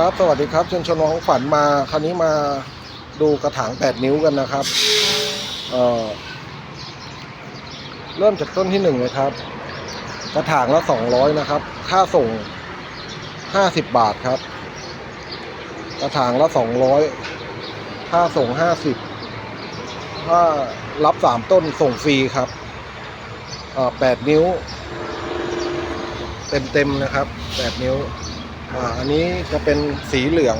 ครับ สวัสดีครับชนชนของฝันมา คราวนี้มาดูกระถาง8นิ้วกันนะครับ เอ่อ เริ่มจากต้นที่หนึ่งเลยครับ กระถางละ200นะครับ ค่าส่ง50บาทครับ กระถางละ200ค่าส่ง50ถ้ารับ3ต้นส่งฟรีครับ เอ่อ8นิ้ว เต็มๆนะครับ8นิ้ว อ่าอันนี้จะเป็นสีเหลือง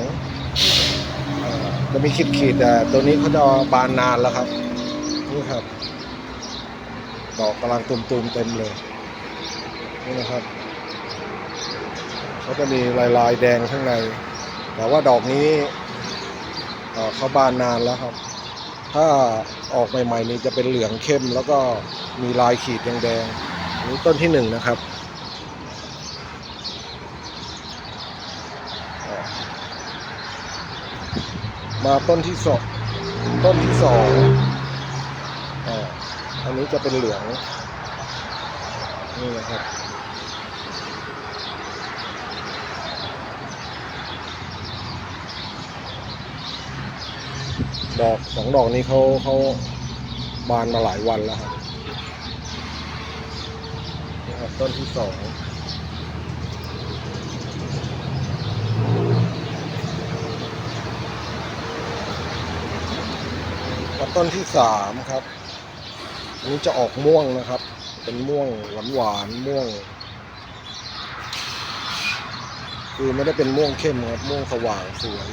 อจะมีขีดขีดแต่ตัวนี้เขาจะบานนานแล้วครับ นี่ครับ ดอกกำลังตุ่มๆเต็มเลยนี่นะครับเขาจะมีลายลายๆแดงข้างใน แต่ว่าดอกนี้เขาบานนานแล้วครับ ถ้าออกใหม่ๆนี้จะเป็นเหลืองเข้มแล้วก็มีลายขีดแดงๆนนี้ต้นที่หนึ่งนะครับ มาต้นที่สองต้นที่สองอ่าอันนี้จะเป็นเหลือง นี่นะครับดอกสองดอกนี้เขาเขาบานมาหลายวันแล้วครับนี่ครับต้นที่สอง ต้นที่สามครับอันนี้จะออกม่วงนะครับ เป็นม่วงหวานหวานม่วง คือไม่ได้เป็นม่วงเข้มครับม่วงสว่างสวย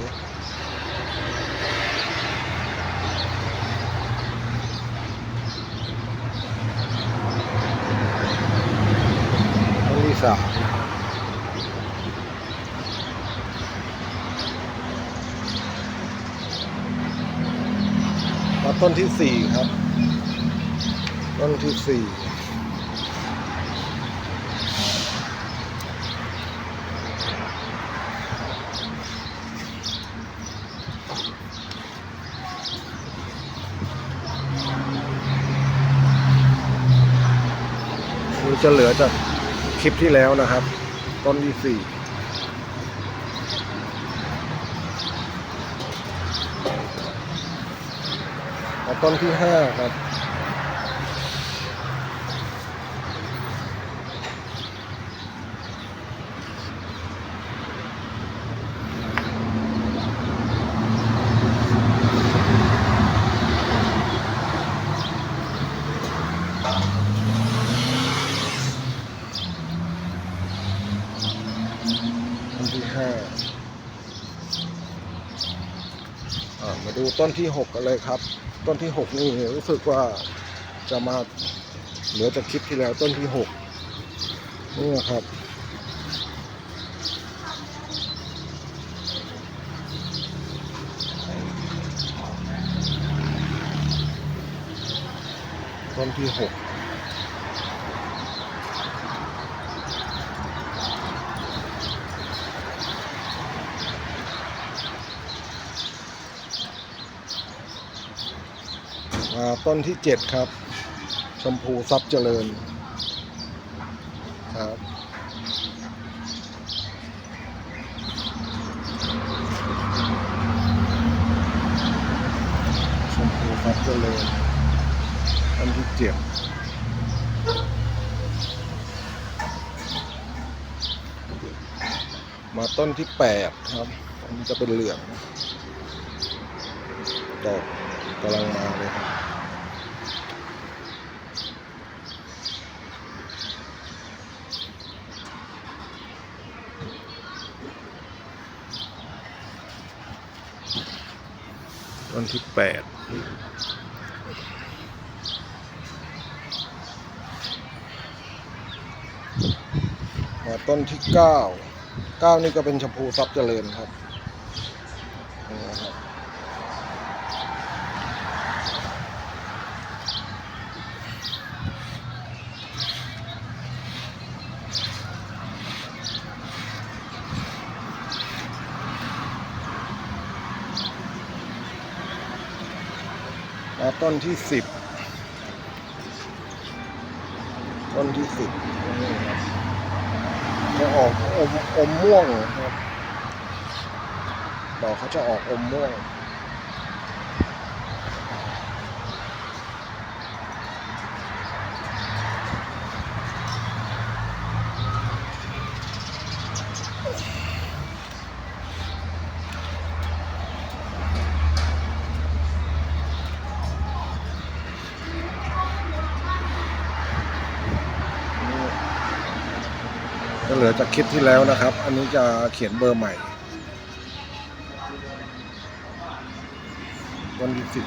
ต้นที่สาม ต้นที่สี่ครับ ต้นที่สี่จะเหลือจากคลิปที่แล้วนะครับ ต้นที่สี่ ต้นที่ห้าครับ ต้นที่ห้าอ่ามาดู ต้นที่หกกันเลยครับ ต้นที่หกนี่รู้สึกว่าจะมาเหลือจากคลิปที่แล้วต้นที่หกนี่ครับต้นที่หก ต้นที่เจ็ดครับ ชมพูทรัพย์เจริญครับชมพูทรัพย์เจริญต้นที่เจ็ดมาต้นที่แปดครับอันจะเป็นเหลืองดอก กำลังมาเลยครับวันที่แปดมาต้นที่เก้าเก้านี่ก็เป็นชมพูซับเจริญครับนี่นะครับ มาต้นที่สิบต้นที่สิบนี่ครับจะออกอมอมม่วงครับดอกเขาจะออกอมม่วง ก็เหลือจากคลิปที่แล้วนะครับ อันนี้จะเขียนเบอร์ใหม่ วันที่สิบ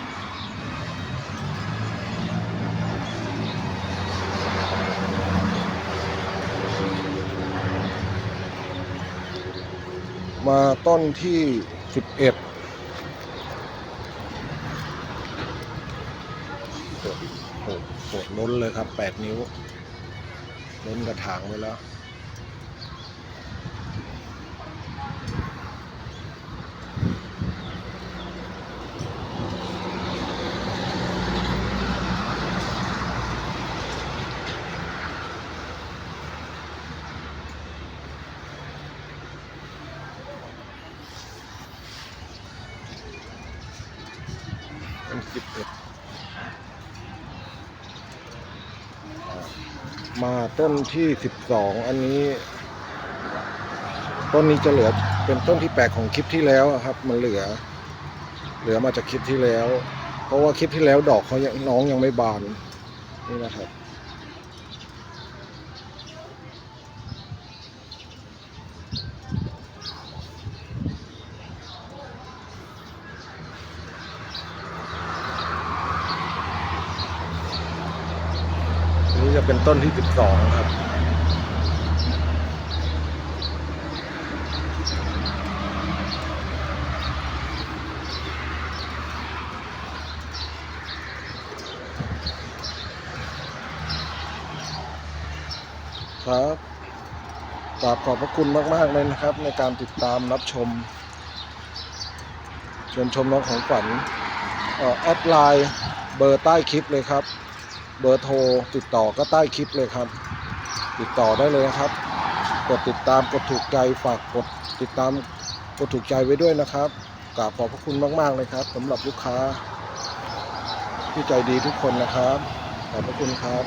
มาต้นที่สิบเอ็ดโอ้โหโหล้นเลยครับแปดนิ้วล้นกระถางไปแล้ว สิบเอ็ดมาต้นที่สิบสองอันนี้ ต้นนี้จะเหลือเป็นต้นที่แปลกของคลิปที่แล้วครับ มันเหลือ เหลือมาจากคลิปที่แล้ว เพราะว่าคลิปที่แล้วดอกเขายังน้องยังไม่บานนี่นะครับ อันนี้จะ เป็นต้นที่สิบสองครับครับกราบขอบพระคุณมาก ๆ เลยนะครับ ในการติดตามรับชมเชิญชมน้องของฝันเอ่อแอดไลน์เบอร์ใต้คลิปเลยครับ เบอร์โทรติดต่อก็ใต้คลิปเลยครับ ติดต่อได้เลยนะครับ กดติดตามกดถูกใจฝากกดติดตามกดถูกใจไว้ด้วยนะครับกราบขอบพระคุณมาก ๆ เลยครับสำหรับลูกค้าที่ใจดีทุกคนนะครับ ขอบพระคุณครับ